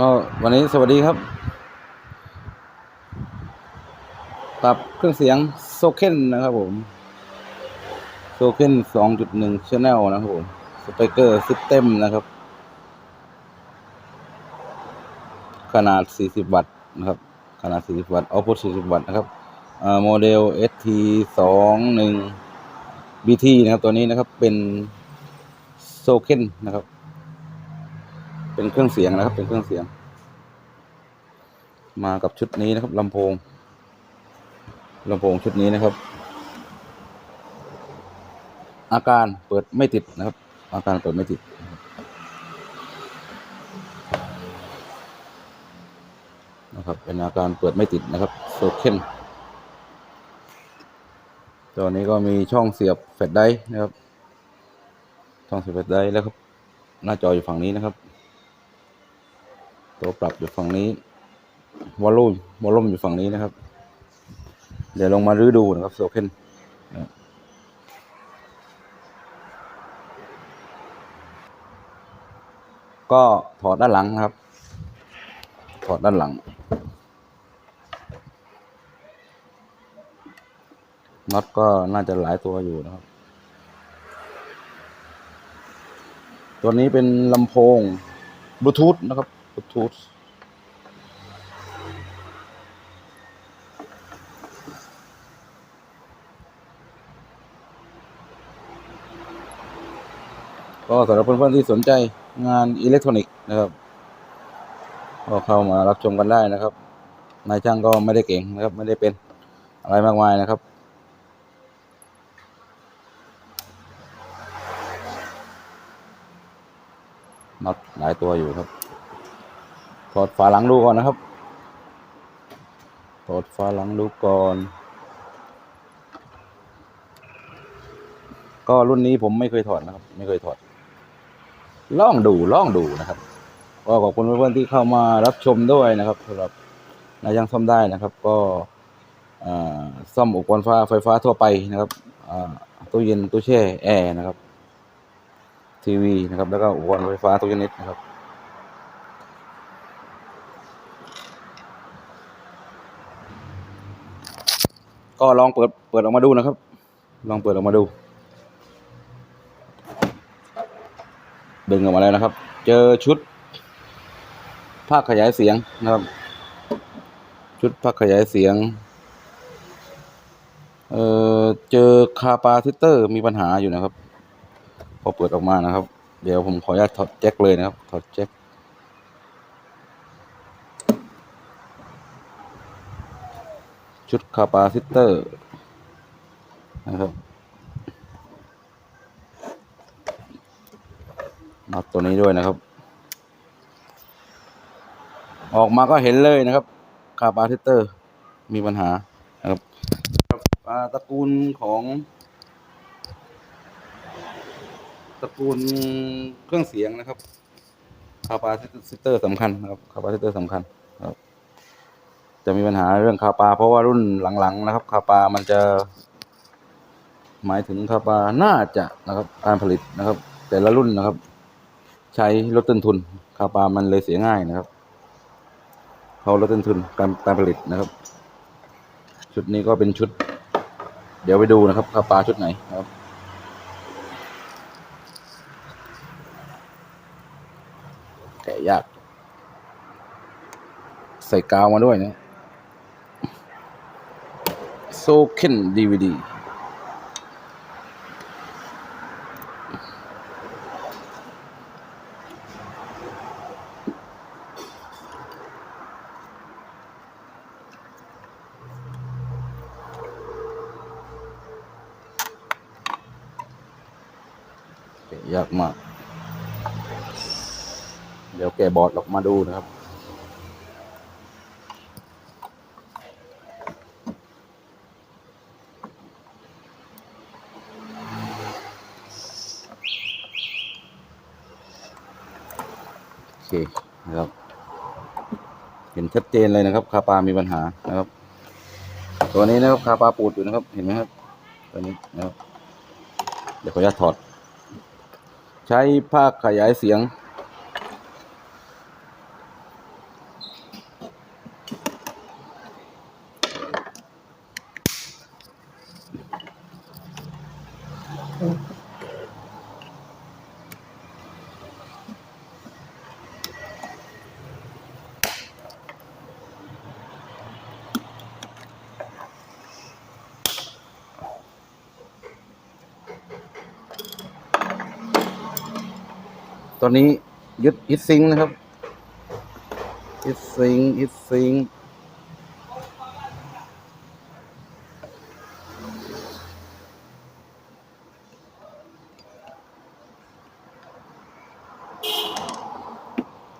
ก็วันนี้สวัสดีครับ ปรับเครื่องเสียงโซเคนนะครับผมโซเคนสองจุดหนึ่งชแนลนะครับผมสเปเกอร์ซิสเต็มนะครับ ขนาด40วัตต์นะครับ ขนาด40วัตต์เอาพุท40วัตต์นะครับโมเดล ST 2 1 BT นะครับ ตัวนี้นะครับเป็นโซเคนนะครับ เป็นเครื่องเสียงนะครับ เป็นเครื่องเสียง มากับชุดนี้นะครับลำโพงลำโพงชุดนี้นะครับ อาการเปิดไม่ติดนะครับ อาการเปิดไม่ติด นะครับ เป็นอาการเปิดไม่ติดนะครับโซเคนตัวนี้ก็มีช่องเสียบแฟลชไดร์นะครับ ช่องเสียบแฟลชไดร์แล้วครับ หน้าจออยู่ฝั่งนี้นะครับ ตัวปรับอยู่ฝั่งนี้วอลลุ่มวอลลุ่มอยู่ฝั่งนี้นะครับ เดี๋ยวลงมารื้อดูนะครับโซเคนก็ถอดด้านหลังครับ ถอดด้านหลัง น็อตก็น่าจะหลายตัวอยู่นะครับ ตัวนี้เป็นลำโพงบลูทูธนะครับ บลูทูธก็สำหรับเพื่อนๆที่สนใจงานอิเล็กทรอนิกส์นะครับ ก็เข้ามารับชมกันได้นะครับ นายช่างก็ไม่ได้เก่งนะครับ ไม่ได้เป็นอะไรมากมายนะครับ น็อตหลายตัวอยู่ครับ ถอดฝาหลังดูก่อนนะครับ ถอดฝาหลังดูก่อน ก็รุ่นนี้ผมไม่เคยถอดนะครับ ไม่เคยถอด ลองดูลองดูนะครับ ก็ขอบคุณเพื่อนๆที่เข้ามารับชมด้วยนะครับสำหรับนายยังซ่อมได้นะครับ ก็ซ่อมอุปกรณ์ไฟฟ้าไฟฟ้าทั่วไปนะครับตู้เย็นตู้แช่แอร์นะครับ ทีวีนะครับ แล้วก็อุปกรณ์ไฟฟ้าทุกชนิดนะครับ ก็ลองเปิดเปิดออกมาดูนะครับ ลองเปิดออกมาดู ดึงออกมาแล้วนะครับ เจอชุดภาคขยายเสียงนะครับ ชุดภาคขยายเสียง เอ่อเจอคาปาซิเตอร์มีปัญหาอยู่นะครับ พอเปิดออกมานะครับ เดี๋ยวผมขออนุญาตถอดแจ็คเลยนะครับ ถอดแจ็ค ชุดคาปาซิเตอร์นะครับน็อตตัวนี้ด้วยนะครับ ออกมาก็เห็นเลยนะครับคาปาซิเตอร์มีปัญหานะครับอ่าตระกูลของตระกูลเครื่องเสียงนะครับคาปาซิเตอร์สำคัญนะครับคาปาซิเตอร์สำคัญ จะมีปัญหาเรื่องคาปา เพราะว่ารุ่นหลังๆนะครับ คาปามันจะ หมายถึงคาปาน่าจะนะครับการผลิตนะครับ แต่ละรุ่นนะครับ ใช้ลดต้นทุน คาปามันเลยเสียง่ายนะครับเขาลดต้นทุนการการผลิตนะครับ ชุดนี้ก็เป็นชุด เดี๋ยวไปดูนะครับคาปาชุดไหนนะครับแกะยาก ใส่กาวมาด้วยนะโซเคนดีวีดียากมาก เดี๋ยวแกะบอร์ดออกมาดูนะครับ เคนะครับ เห็นชัดเจนเลยนะครับ คาปามีปัญหานะครับ ตัวนี้นะครับคาปาปูดอยู่นะครับ เห็นไหมครับตัวนี้นะครับ เดี๋ยวขออนุญาตถอด ใช้ผ้าขยายเสียง อนนี้ยึดอิซิงนะครับอิซิงอิซิง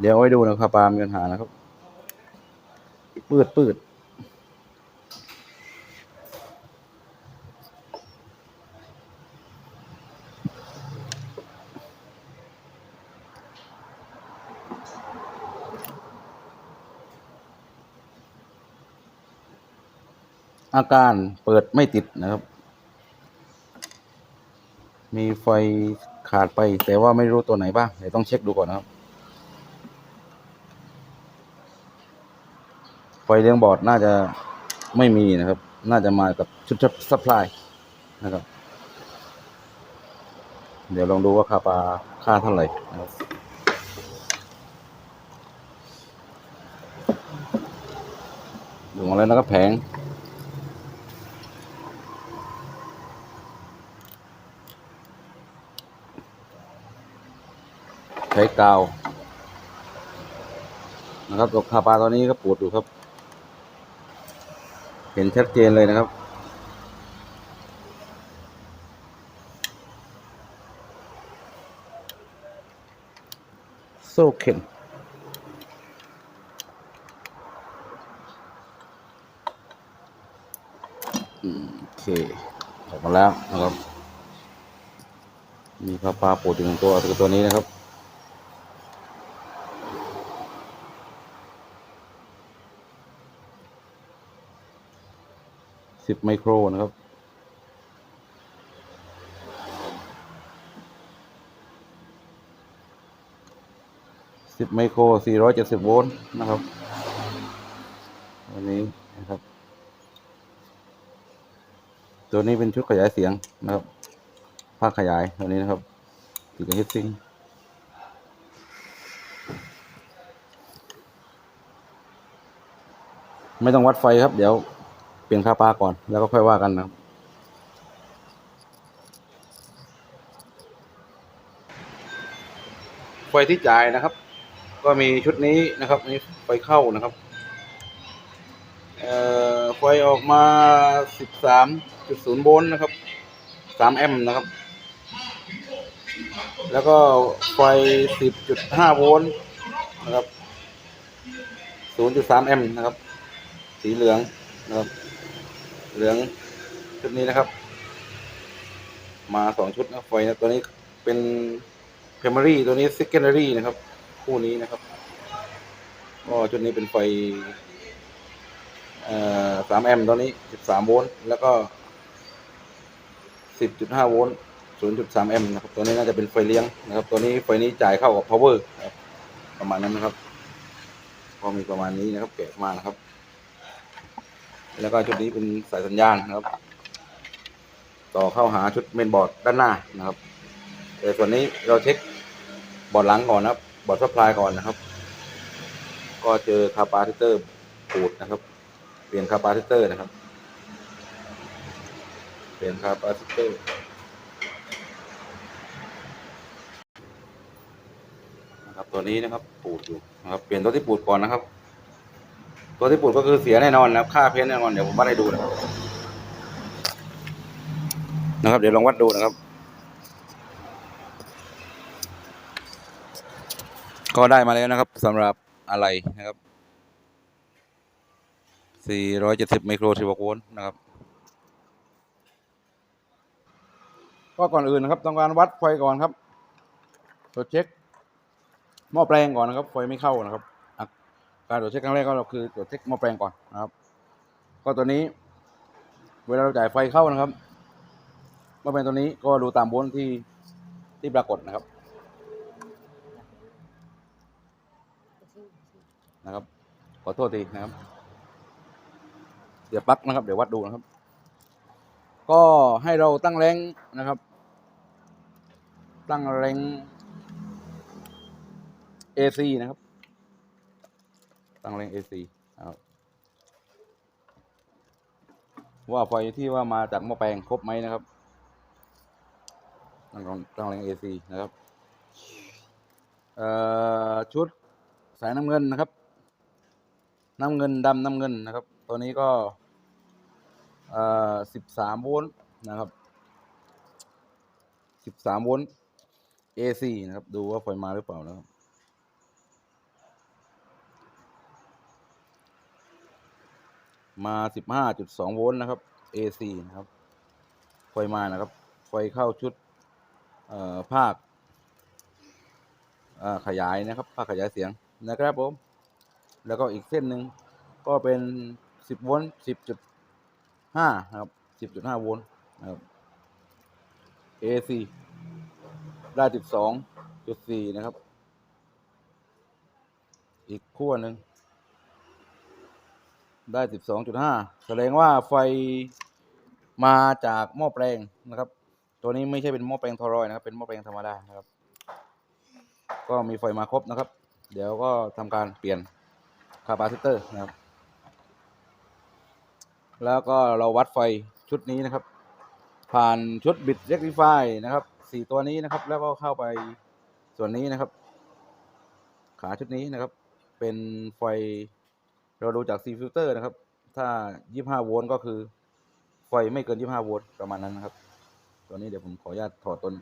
เดี๋ยวไว้ดูนะครับปลามีปัญหานะครับ ปืดปืด อาการเปิดไม่ติดนะครับ มีไฟขาดไปแต่ว่าไม่รู้ตัวไหนบ้างเดี๋ยวต้องเช็คดูก่อนนะครับ ไฟเลี้ยงบอร์ดน่าจะไม่มีนะครับ น่าจะมากับชุดซัพพลายนะครับ เดี๋ยวลองดูว่าค่าปลาค่าเท่าไหร่นะครับดูมาแล้วนะครับแผง ช้กาว นะครับตัวคาปลาตอนนี้ก็ปวดอยู่ครับ เห็นชัดเจนเลยนะครับโซ่เข็นอืมโอเคออกมาแล้วนะครับ มีคาปลาปวดอยู่หนึ่งตัวคือตัวนี้นะครับ สิบไมโครนะครับ สิบไมโครสี่ร้อยเจ็ดสิบโวลต์นะครับตัวนี้นะครับ ตัวนี้เป็นชุดขยายเสียงนะครับ ภาคขยายตัวนี้นะครับติดกับเฮดซิงไม่ต้องวัดไฟครับ เดี๋ยว เปลี่ยนค่าปลาก่อนแล้วก็ค่อยว่ากันนะครับไฟที่จ่ายนะครับ ก็มีชุดนี้นะครับนี่ไฟเข้านะครับไฟออกมา 13.0 โวลต์นะครับ 3 แอมป์นะครับ แล้วก็ไฟ 10.5 โวลต์นะครับ 0.3 แอมป์นะครับ สีเหลือง นะครับ เหลืองชุดนี้นะครับ มาสองชุดนะไฟนะตัวนี้เป็น primary ตัวนี้ secondary นะครับ คู่นี้นะครับก็ชุดนี้เป็นไฟสามแอมป์ตัวนี้สิบสามโวลต์แล้วก็สิบจุดห้าโวลต์ศูนย์จุดสามแอมป์นะครับตัวนี้น่าจะเป็นไฟเลี้ยงนะครับ ตัวนี้ไฟนี้จ่ายเข้ากับ power นะครับประมาณนั้นนะครับ ก็มีประมาณนี้นะครับแกะมานะครับ แล้วก็ชุดนี้เป็นสายสัญญาณนะครับ ต่อเข้าหาชุดเมนบอร์ดด้านหน้านะครับแต่ส่วนนี้เราเช็คบอร์ดหลังก่อนนะครับบอร์ดซัพพลายก่อนนะครับ ก็เจอคาปาซิเตอร์ปูดนะครับ เปลี่ยนคาปาซิเตอร์นะครับ เปลี่ยนคาปาซิเตอร์นะครับตัวนี้นะครับปูดอยู่นะครับเปลี่ยนตัวที่ปูดก่อนนะครับ ตัวที่ปูดก็คือเสียแน่นอนนะครับค่าเพ้นแน่นอนเดี๋ยวผมวัดให้ดูนะครับนะครับ เดี๋ยวลองวัดดูนะครับ ก็ได้มาแล้วนะครับสำหรับอะไรนะครับ 470 ไมโครสิบโวลต์นะครับก็ก่อนอื่นนะครับต้องการวัดไฟก่อนครับตรวจเช็คหม้อแปลงก่อนนะครับไฟไม่เข้านะครับ การตรวจเช็คครั้งแรกก็เราคือตรวจเช็คหม้อแปลงก่อนนะครับ ก็ตัวนี้ เวลาเราจ่ายไฟเข้านะครับหม้อแปลงตัวนี้ก็ดูตามโวลต์ที่ที่ปรากฏนะครับ นะครับ ขอโทษทีนะครับ เดี๋ยวปักนะครับ เดี๋ยววัดดูนะครับ ก็ให้เราตั้งแรงนะครับ ตั้งแรง AC นะครับ ตั้งแรง AC ครับว่าไฟที่ว่ามาจากหม้อแปลงครบไหมนะครับ ตั้งแรงตั้งแรง AC นะครับเอ่อชุดสายน้ำเงินนะครับ น้ำเงินดำน้ำเงินนะครับ ตัวนี้ก็เอ่อสิบสามโวลต์นะครับสิบสามโวลต์ AC นะครับ ดูว่าไฟมาหรือเปล่านะครับ มาสิบห้าจุดสองโวลต์นะครับ AC นะครับ ไฟมานะครับ ไฟเข้าชุดเอ่อภาคเอ่อขยายนะครับ ภาคขยายเสียงนะครับผม แล้วก็อีกเส้นหนึ่งก็เป็นสิบโวลต์สิบจุดห้านะครับสิบจุดห้าโวลต์นะครับ AC ได้สิบสองจุดสี่นะครับ อีกขั้วหนึ่ง ได้สิบสองจุดห้าแสดงว่าไฟมาจากหม้อแปลงนะครับ ตัวนี้ไม่ใช่เป็นหม้อแปลงทอรอยนะครับ เป็นหม้อแปลงธรรมดานะครับ ก็มีไฟมาครบนะครับ เดี๋ยวก็ทำการเปลี่ยนคาปาซิเตอร์นะครับ แล้วก็เราวัดไฟชุดนี้นะครับ ผ่านชุดบิดเร c ก i ฟายนะครับสี่ตัวนี้นะครับ แล้วก็เข้าไปส่วนนี้นะครับ ขาชุดนี้นะครับ เป็นไฟ เราดูจากซีฟิลเตอร์นะครับ ถ้า 25 โวลต์ก็คือ ไฟไม่เกิน 25 โวลต์ประมาณนั้นนะครับ ตัวนี้เดี๋ยวผมขออนุญาตถอดต้น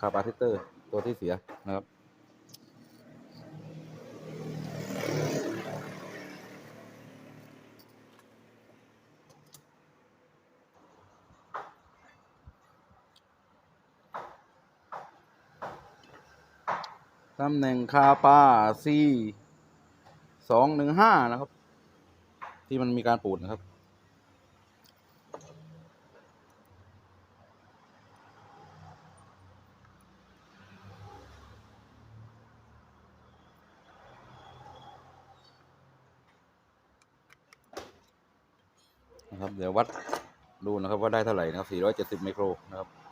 คาปาซิเตอร์ตัวที่เสียนะครับ ตำแหน่งคาปาซี สองหนึ่งห้านะครับ ที่มันมีการปูดนะครับ นะครับ เดี๋ยววัดดูนะครับว่าได้เท่าไหร่นะครับ 470 ไมโครนะครับ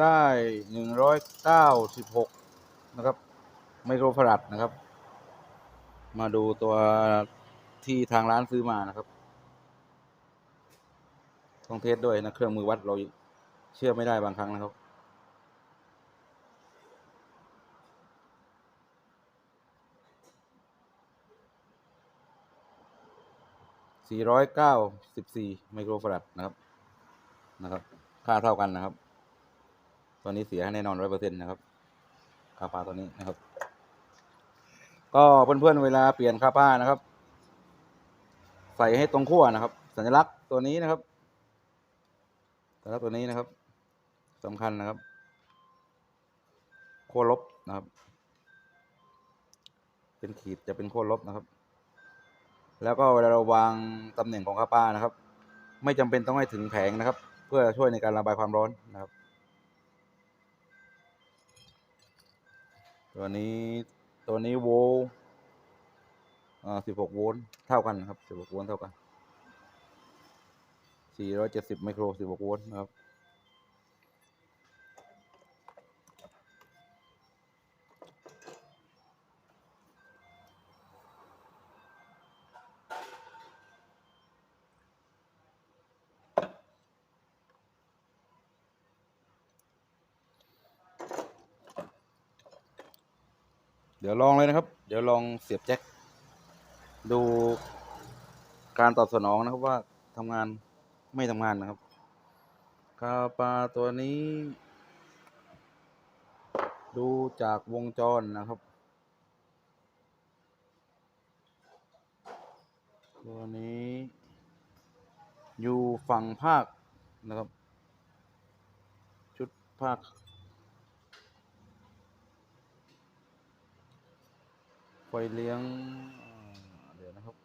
ได้หนึ่งร้อยเก้าสิบหกนะครับไมโครฟารัดนะครับ มาดูตัวที่ทางร้านซื้อมานะครับต้องเทสด้วยนะเครื่องมือวัดเราเชื่อไม่ได้บางครั้งนะครับ494ไมโครฟารัดนะครับนะครับ ค่าเท่ากันนะครับ ตัวนี้เสียแน่นอนร้อยเปอร์เซ็นต์นะครับคาปาตัวนี้นะครับ ก็เพื่อนๆเวลาเปลี่ยนคาปานะครับ ใส่ให้ตรงขั้วนะครับ สัญลักษณ์ตัวนี้นะครับสัญลักษณ์ตัวนี้นะครับสำคัญนะครับขั้วลบนะครับ เป็นขีดจะเป็นขั้วลบนะครับ แล้วก็เวลาเราวางตำแหน่งของคาปานะครับ ไม่จำเป็นต้องให้ถึงแผงนะครับ เพื่อช่วยในการระบายความร้อนนะครับ ตัวนี้ตัวนี้โวลต์อ่า16โวลต์เท่ากันนะครับ16โวลต์เท่ากัน470ไมโคร16โวลต์นะครับ เดี๋ยวลองเลยนะครับ เดี๋ยวลองเสียบแจ็คดูการตอบสนองนะครับว่าทำงานไม่ทำงานนะครับคาปาตัวนี้ ดูจากวงจรนะครับ ตัวนี้ อยู่ฝั่งภาคนะครับ ชุดภาค ไฟเลี้ยงเดี๋ยวนะครับ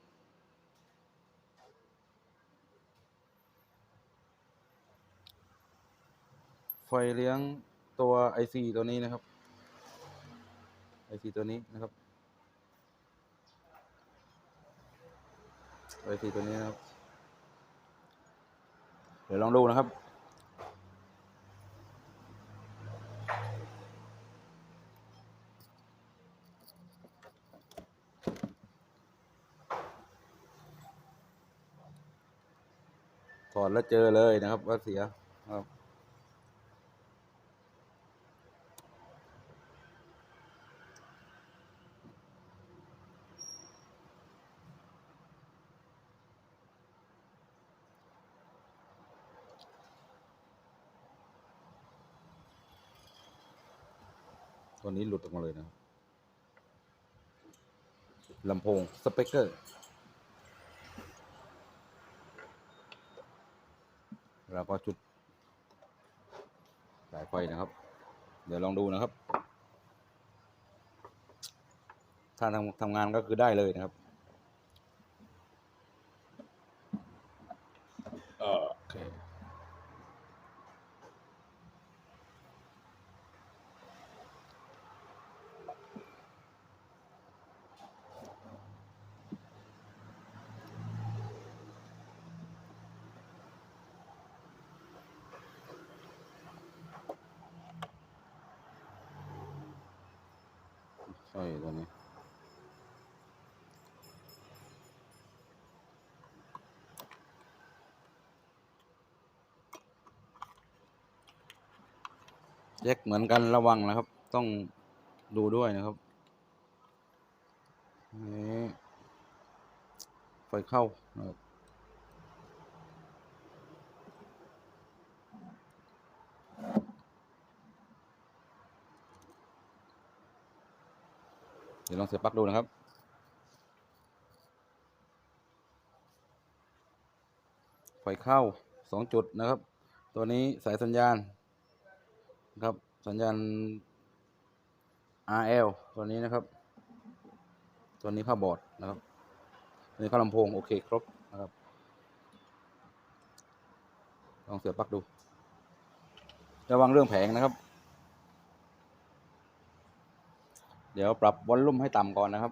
ไฟเลี้ยงตัวไอซีตัวนี้นะครับไอซีตัวนี้นะครับไอซีตัวนี้นะครับ เดี๋ยวลองดูนะครับ ถอดแล้วเจอเลยนะครับว่าเสียครับตัวนี้หลุดออกมาเลยนะลำโพง สเปกเกอร์ แล้วก็จุดสายไฟนะครับ เดี๋ยวลองดูนะครับ ถ้าทำทำงานก็คือได้เลยนะครับ ตัวนี้แยกเหมือนกันระวังนะครับ ต้องดูด้วยนะครับนี่ไฟเข้านะครับ ดี๋ยวลองเสียบปลั๊กดูนะครับ ไฟเข้าสองจุดนะครับ ตัวนี้สายสัญญาณครับสัญญาณ RL ตัวนี้นะครับ ตัวนี้ผ้าบอร์ดนะครับตัวนี้ข้าลำโพง โอเคครบนะครับ ลองเสียบปลั๊กดู ระวังเรื่องแผงนะครับ เดี๋ยวปรับวอลลุ่มให้ต่ำก่อนนะครับ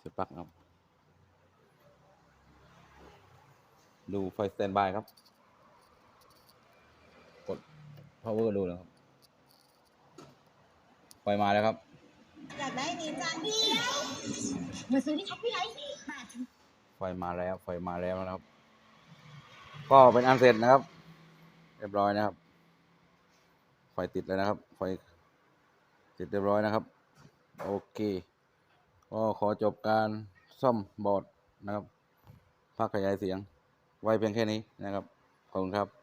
เสียบปลั๊กนะครับ ดูไฟสแตนบายครับ กด power ดูนะครับ ไฟมาแล้วครับ อยากได้นี้จานเดียวมาซื้อที่ช็อปปี้ไลท์สิบาทถึงไฟมาแล้ว ไฟมาแล้วนะครับ ก็เป็นอันเสร็จนะครับ เรียบร้อยนะครับ ไฟติดแล้วนะครับ ไฟติดเรียบร้อยนะครับ โอเค ก็ขอจบการซ่อมบอร์ดนะครับภาคขยายเสียง ไว้เพียงแค่นี้นะครับ ขอบคุณครับ